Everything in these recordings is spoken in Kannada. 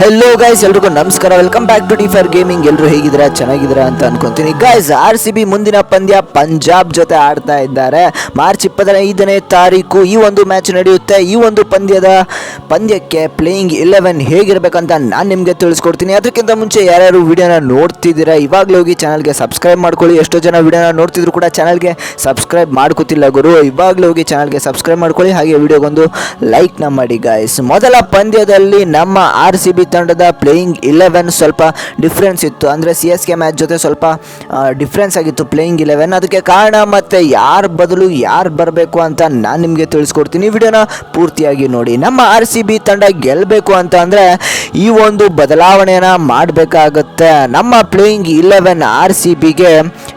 ಹೆಲೋ ಗೈಸ್ ಎಲ್ರಿಗೂ ನಮಸ್ಕಾರ. Welcome back to D four gaming ಎಲ್ಲರೂ ಹೇಗಿದ್ದೀರಾ? ಚೆನ್ನಾಗಿದ್ದೀರಾ ಅಂತ ಅನ್ಕೊಂತೀನಿ. ಗೈಸ್ ಆರ್ ಸಿ ಬಿ ಮುಂದಿನ ಪಂದ್ಯ ಪಂಜಾಬ್ ಜೊತೆ ಆಡ್ತಾ ಇದ್ದಾರೆ. ಮಾರ್ಚ್ ಇಪ್ಪತ್ತೈದನೇ ತಾರೀಕು ಈ ಒಂದು ಮ್ಯಾಚ್ ನಡೆಯುತ್ತೆ. ಈ ಒಂದು ಪಂದ್ಯದ ಪಂದ್ಯಕ್ಕೆ ಪ್ಲೇಯಿಂಗ್ ಇಲೆವೆನ್ ಹೇಗಿರಬೇಕಂತ ನಾನು ನಿಮಗೆ ತಿಳಿಸ್ಕೊಡ್ತೀನಿ. ಅದಕ್ಕಿಂತ ಮುಂಚೆ ಯಾರ್ಯಾರು ವಿಡಿಯೋನ ನೋಡ್ತಿದ್ದೀರಾ, ಇವಾಗಲೇ ಹೋಗಿ ಚಾನಲ್ಗೆ ಸಬ್ಸ್ಕ್ರೈಬ್ ಮಾಡ್ಕೊಳ್ಳಿ. ಎಷ್ಟೋ ಜನ ವಿಡಿಯೋನ ನೋಡ್ತಿದ್ರು ಕೂಡ ಚಾನಲ್ಗೆ ಸಬ್ಸ್ಕ್ರೈಬ್ ಮಾಡ್ಕೋತಿಲ್ಲ ಗುರು. ಇವಾಗಲೇ ಹೋಗಿ ಚಾನಲ್ಗೆ ಸಬ್ಸ್ಕ್ರೈಬ್ ಮಾಡ್ಕೊಳ್ಳಿ. ಹಾಗೆ ವಿಡಿಯೋಗೊಂದು ಲೈಕ್ನ ಮಾಡಿ ಗಾಯ್ಸ್ ಮೊದಲ ಪಂದ್ಯದಲ್ಲಿ ನಮ್ಮ ಆರ್ ಸಿ ಬಿ ತಂಡದ ಪ್ಲೇಯಿಂಗ್ ಇಲೆವೆನ್ ಸ್ವಲ್ಪ ಡಿಫ್ರೆನ್ಸ್ ಇತ್ತು. ಅಂದರೆ ಸಿ ಎಸ್ ಕೆ ಮ್ಯಾಚ್ ಜೊತೆ ಸ್ವಲ್ಪ ಡಿಫ್ರೆನ್ಸ್ ಆಗಿತ್ತು ಪ್ಲೇಯಿಂಗ್ ಇಲೆವೆನ್ ಅದಕ್ಕೆ ಕಾರಣ ಮತ್ತು ಯಾರ ಬದಲು ಯಾರು ಬರಬೇಕು ಅಂತ ನಾನು ನಿಮಗೆ ತಿಳಿಸ್ಕೊಡ್ತೀನಿ. ವಿಡಿಯೋನ ಪೂರ್ತಿಯಾಗಿ ನೋಡಿ. ನಮ್ಮ ಆರ್ ಸಿ ಬಿ ತಂಡ ಗೆಲ್ಲಬೇಕು ಅಂತ ಅಂದರೆ ಈ ಒಂದು ಬದಲಾವಣೆಯನ್ನು ಮಾಡಬೇಕಾಗುತ್ತೆ. ನಮ್ಮ ಪ್ಲೇಯಿಂಗ್ ಇಲೆವೆನ್ ಆರ್ ಸಿ ಬಿಗೆ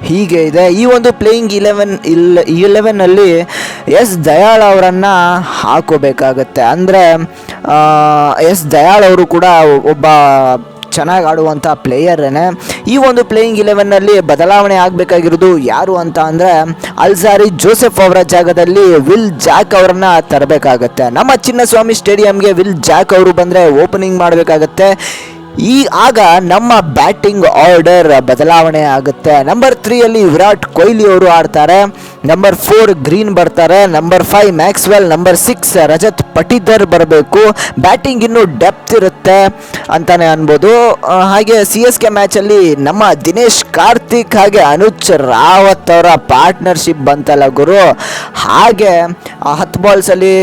ಹೀಗೆ ಇದೆ. ಈ ಒಂದು ಪ್ಲೇಯಿಂಗ್ ಇಲೆವೆನ್ ಇಲ್ ಇಲೆವೆನ್ನಲ್ಲಿ ಎಸ್ ದಯಾಳ್ ಅವರನ್ನು ಹಾಕೋಬೇಕಾಗತ್ತೆ. ಅಂದರೆ ಎಸ್ ದಯಾಳ್ ಅವರು ಕೂಡ ಒಬ್ಬ ಚೆನ್ನಾಗಿ ಆಡುವಂಥ ಪ್ಲೇಯರೇ ಈ ಒಂದು ಪ್ಲೇಯಿಂಗ್ ಇಲೆವೆನ್ನಲ್ಲಿ ಬದಲಾವಣೆ ಆಗಬೇಕಾಗಿರೋದು ಯಾರು ಅಂತ ಅಂದರೆ ಅಲ್ಸಾರಿ ಜೋಸೆಫ್ ಅವರ ಜಾಗದಲ್ಲಿ ವಿಲ್ ಜಾಕ್ ಅವರನ್ನು ತರಬೇಕಾಗತ್ತೆ. ನಮ್ಮ ಚಿನ್ನಸ್ವಾಮಿ ಸ್ಟೇಡಿಯಂಗೆ ವಿಲ್ ಜಾಕ್ ಅವರು ಬಂದರೆ ಓಪನಿಂಗ್ ಮಾಡಬೇಕಾಗತ್ತೆ. ಈ, ಆಗ ನಮ್ಮ ಬ್ಯಾಟಿಂಗ್ ಆರ್ಡರ್ ಬದಲಾವಣೆ ಆಗುತ್ತೆ. ನಂಬರ್ ತ್ರೀಯಲ್ಲಿ ವಿರಾಟ್ ಕೊಹ್ಲಿ ಅವರು ಆಡ್ತಾರೆ. ನಂಬರ್ ಫೋರ್ ಗ್ರೀನ್ ಬರ್ತಾರೆ. Number five Maxwell number six Rajat Patidar ಬರಬೇಕು. ಬ್ಯಾಟಿಂಗ್ ಇನ್ನೂ ಡೆಪ್ತ್ ಇರುತ್ತೆ ಅಂತಾನೆ ಅನ್ಬೋದು. ಹಾಗೆ ಸಿ ಎಸ್ ಕೆ ಮ್ಯಾಚಲ್ಲಿ ನಮ್ಮ ದಿನೇಶ್ ಕಾರ್ತಿಕ್ ಹಾಗೆ ಅನುಜ್ ರಾವತ್ ಅವರ ಪಾರ್ಟ್ನರ್ಶಿಪ್ ಬಂತಲ್ಲ ಗುರು. ಹಾಗೆ ಹತ್ತು ಬಾಲ್ಸಲ್ಲಿ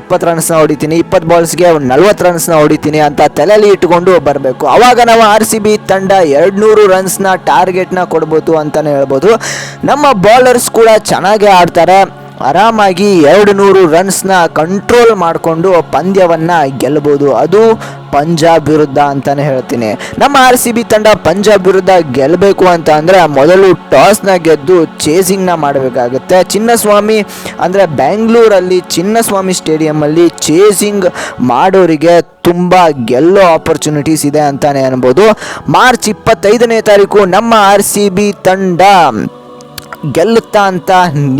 ಇಪ್ಪತ್ತು ರನ್ಸ್ನ ಹೊಡಿತೀನಿ. ಇಪ್ಪತ್ತು ಬಾಲ್ಸ್ಗೆ ನಲ್ವತ್ತು ರನ್ಸ್ನ ಹೊಡಿತೀನಿ ಅಂತ ತಲೆಯಲ್ಲಿ ಇಟ್ಕೊಂಡು ಬರಬೇಕು. ಆವಾಗ ನಾವು ಆರ್ ಸಿ ಬಿ ತಂಡ ಎರಡು ನೂರು ರನ್ಸ್ನ ಟಾರ್ಗೆಟ್ನ ಕೊಡ್ಬೋದು ಅಂತಲೇ ಹೇಳ್ಬೋದು. ನಮ್ಮ ಬೌಲರ್ಸ್ ಕೂಡ ಚೆನ್ನಾಗೇ ಆಡ್ತಾರೆ. ಆರಾಮಾಗಿ ಎರಡು ನೂರು ರನ್ಸ್ನ ಕಂಟ್ರೋಲ್ ಮಾಡಿಕೊಂಡು ಪಂದ್ಯವನ್ನು ಗೆಲ್ಬೋದು. ಅದು ಪಂಜಾಬ್ ವಿರುದ್ಧ ಅಂತಲೇ ಹೇಳ್ತೀನಿ. ನಮ್ಮ ಆರ್ ಸಿ ಬಿ ತಂಡ ಪಂಜಾಬ್ ವಿರುದ್ಧ ಗೆಲ್ಲಬೇಕು ಅಂತ ಅಂದರೆ ಮೊದಲು ಟಾಸ್ನ ಗೆದ್ದು ಚೇಸಿಂಗ್ನ ಮಾಡಬೇಕಾಗುತ್ತೆ. ಚಿನ್ನಸ್ವಾಮಿ ಅಂದರೆ ಬ್ಯಾಂಗ್ಳೂರಲ್ಲಿ ಚಿನ್ನಸ್ವಾಮಿ ಸ್ಟೇಡಿಯಮಲ್ಲಿ ಚೇಸಿಂಗ್ ಮಾಡೋರಿಗೆ ತುಂಬ ಗೆಲ್ಲೋ ಆಪರ್ಚುನಿಟೀಸ್ ಇದೆ ಅಂತಲೇ ಅನ್ಬೋದು. ಮಾರ್ಚ್ ಇಪ್ಪತ್ತೈದನೇ ತಾರೀಕು ನಮ್ಮ ಆರ್ ಸಿ ಬಿ ತಂಡ ಗೆಲ್ಲುತ್ತಾ ಅಂತ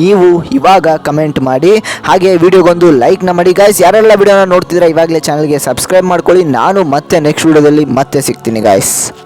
ನೀವು ಇವಾಗ ಕಮೆಂಟ್ ಮಾಡಿ. ಹಾಗೆ ವಿಡಿಯೋಗೊಂದು ಲೈಕ್ನ ಮಾಡಿ ಗಾಯ್ಸ್ ಯಾರೆಲ್ಲ ವಿಡಿಯೋನ ನೋಡ್ತಿದ್ರೆ ಇವಾಗಲೇ ಚಾನಲ್ಗೆ ಸಬ್ಸ್ಕ್ರೈಬ್ ಮಾಡ್ಕೊಳ್ಳಿ. ನಾನು ಮತ್ತೆ ನೆಕ್ಸ್ಟ್ ವಿಡಿಯೋದಲ್ಲಿ ಮತ್ತೆ ಸಿಗ್ತೀನಿ ಗಾಯ್ಸ್